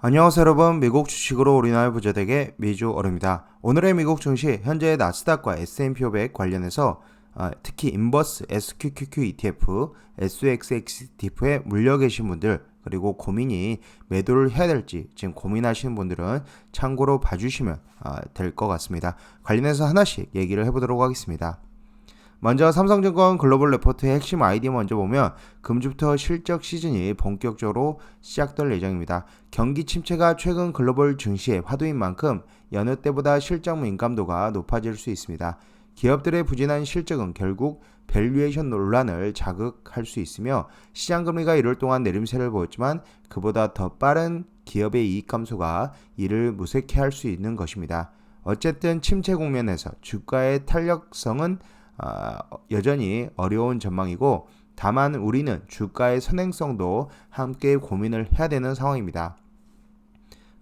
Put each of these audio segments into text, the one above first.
안녕하세요 여러분 미국 주식으로 우리나라 부자되게 미주 어릅니다. 오늘의 미국 증시 현재 나스닥과 S&P 500 관련해서 아, 특히 인버스 SQQQ ETF, SXX ETF에 물려 계신 분들 그리고 고민이 매도를 해야 될지 지금 고민하시는 분들은 참고로 봐주시면 아, 될것 같습니다. 관련해서 하나씩 얘기를 해보도록 하겠습니다. 먼저 삼성증권 글로벌 레포트의 핵심 아이디 먼저 보면 금주부터 실적 시즌이 본격적으로 시작될 예정입니다. 경기 침체가 최근 글로벌 증시의 화두인 만큼 여느 때보다 실적 민감도가 높아질 수 있습니다. 기업들의 부진한 실적은 결국 밸류에이션 논란을 자극할 수 있으며 시장 금리가 이럴 동안 내림세를 보였지만 그보다 더 빠른 기업의 이익 감소가 이를 무색해 할 수 있는 것입니다. 어쨌든 침체 국면에서 주가의 탄력성은 아, 여전히 어려운 전망이고 다만 우리는 주가의 선행성도 함께 고민을 해야 되는 상황입니다.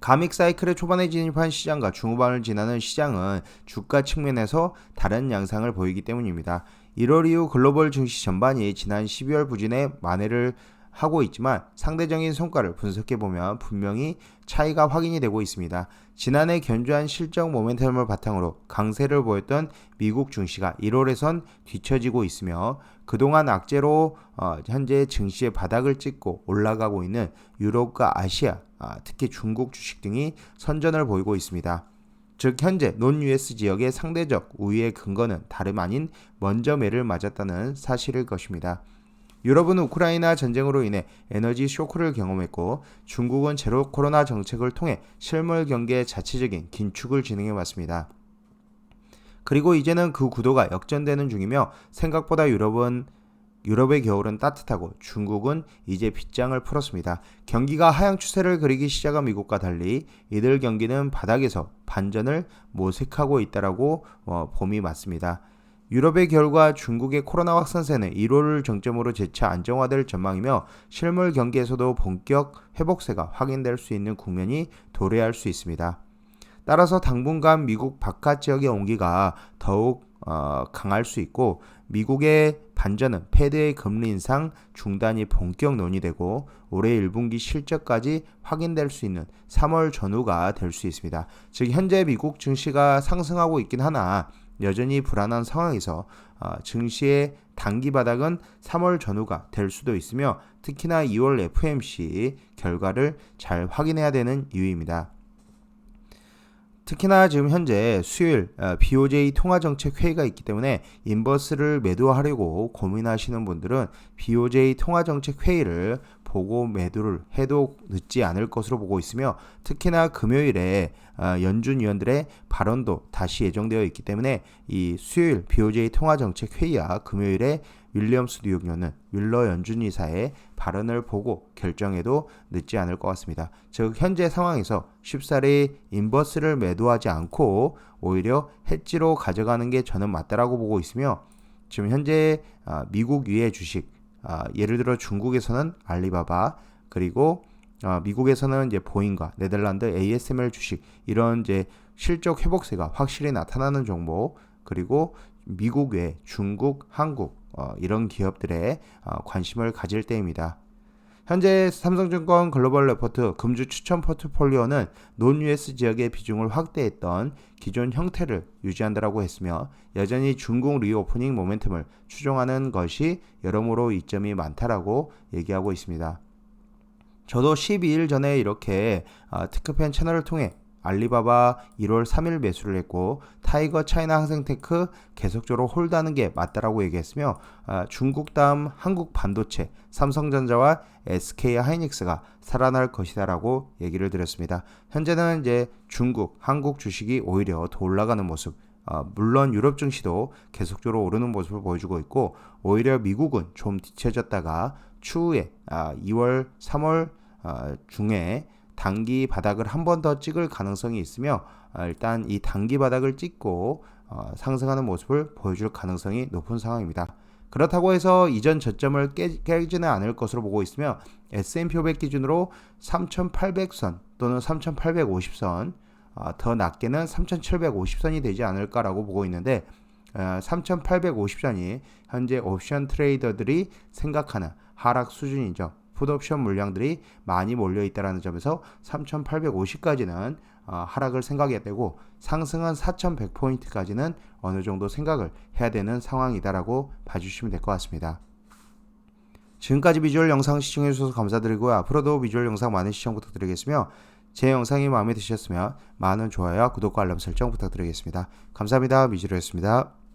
가믹 사이클의 초반에 진입한 시장과 중후반을 지나는 시장은 주가 측면에서 다른 양상을 보이기 때문입니다. 1월 이후 글로벌 증시 전반이 지난 12월 부진에 만회를 하고 있지만 상대적인 성과를 분석해 보면 분명히 차이가 확인이 되고 있습니다. 지난해 견조한 실적 모멘텀을 바탕으로 강세를 보였던 미국 증시가 1월에선 뒤처지고 있으며 그동안 악재로 어, 현재 증시의 바닥을 찍고 올라가고 있는 유럽과 아시아, 아, 특히 중국 주식 등이 선전을 보이고 있습니다. 즉 현재 논 US 지역의 상대적 우위의 근거는 다름 아닌 먼저 매를 맞았다는 사실일 것입니다. 유럽은 우크라이나 전쟁으로 인해 에너지 쇼크를 경험했고 중국은 제로 코로나 정책을 통해 실물 경계의 자체적인 긴축을 진행해 왔습니다. 그리고 이제는 그 구도가 역전되는 중이며 생각보다 유럽은 유럽의 겨울은 따뜻하고 중국은 이제 빗장을 풀었습니다. 경기가 하향 추세를 그리기 시작한 미국과 달리 이들 경기는 바닥에서 반전을 모색하고 있다라고 어, 봄이 맞습니다. 유럽의 결과 중국의 코로나 확산세는 1월을 정점으로 재차 안정화될 전망이며 실물 경기에서도 본격 회복세가 확인될 수 있는 국면이 도래할 수 있습니다. 따라서 당분간 미국 바깥 지역의 온기가 더욱 어, 강할 수 있고 미국의 반전은 패드의 금리 인상 중단이 본격 논의되고 올해 1분기 실적까지 확인될 수 있는 3월 전후가 될 수 있습니다. 즉 현재 미국 증시가 상승하고 있긴 하나 여전히 불안한 상황에서 어, 증시의 단기 바닥은 3월 전후가 될 수도 있으며 특히나 2월 FMC 결과를 잘 확인해야 되는 이유입니다. 특히나 지금 현재 수요일 BOJ 통화정책 회의가 있기 때문에 인버스를 매도하려고 고민하시는 분들은 BOJ 통화정책 회의를 보고 매도를 해도 늦지 않을 것으로 보고 있으며 특히나 금요일에 연준 위원들의 발언도 다시 예정되어 있기 때문에 이 수요일 BOJ 통화정책 회의와 금요일에 윌리엄스 뉴욕 연은 윌러 연준 이사의 발언을 보고 결정해도 늦지 않을 것 같습니다. 즉 현재 상황에서 쉽사리 인버스를 매도하지 않고 오히려 해지로 가져가는 게 저는 맞다라고 보고 있으며 지금 현재 아, 미국 위의 주식 아, 예를 들어 중국에서는 알리바바 그리고 아, 미국에서는 이제 보잉과 네덜란드 ASML 주식 이런 이제 실적 회복세가 확실히 나타나는 종목 그리고 미국 외 중국, 한국 어, 이런 기업들의 어, 관심을 가질 때입니다. 현재 삼성증권 글로벌 레포트 금주 추천 포트폴리오는 논 US 지역의 비중을 확대했던 기존 형태를 유지한다라고 했으며 여전히 중국 리오프닝 모멘텀을 추종하는 것이 여러모로 이점이 많다라고 얘기하고 있습니다. 저도 12일 전에 이렇게 어, 테크팬 채널을 통해 알리바바 1월 3일 매수를 했고 타이거 차이나 항생테크 계속적으로 홀드하는 게 맞다라고 얘기했으며 아, 중국 다음 한국 반도체 삼성전자와 SK 하이닉스가 살아날 것이다라고 얘기를 드렸습니다. 현재는 이제 중국, 한국 주식이 오히려 더 올라가는 모습 어, 물론 유럽 증시도 계속적으로 오르는 모습을 보여주고 있고 오히려 미국은 좀 뒤쳐졌다가 추후에 아, 2월, 3월 어, 중에 단기 바닥을 한 번 더 찍을 가능성이 있으며 어, 일단 이 단기 바닥을 찍고 어, 상승하는 모습을 보여줄 가능성이 높은 상황입니다. 그렇다고 해서 이전 저점을 깨, 지는 않을 것으로 보고 있으며 S&P 500 기준으로 3,800선 또는 3,850선 어, 더 낮게는 3,750선이 되지 않을까라고 보고 있는데 3,850선이 현재 옵션 트레이더들이 생각하는 하락 수준이죠. 풋옵션 물량들이 많이 몰려 있다라는 점에서 3,850까지는 어, 하락을 생각해야 되고 상승은 4,100포인트까지는 어느 정도 생각을 해야 되는 상황이다라고 봐주시면 될 것 같습니다. 지금까지 비주얼 영상 시청해 주셔서 감사드리고요. 앞으로도 비주얼 영상 많은 시청 부탁드리겠으며 제 영상이 마음에 드셨으면 많은 좋아요와 구독과 알람 설정 부탁드리겠습니다. 감사합니다. 미주루였습니다.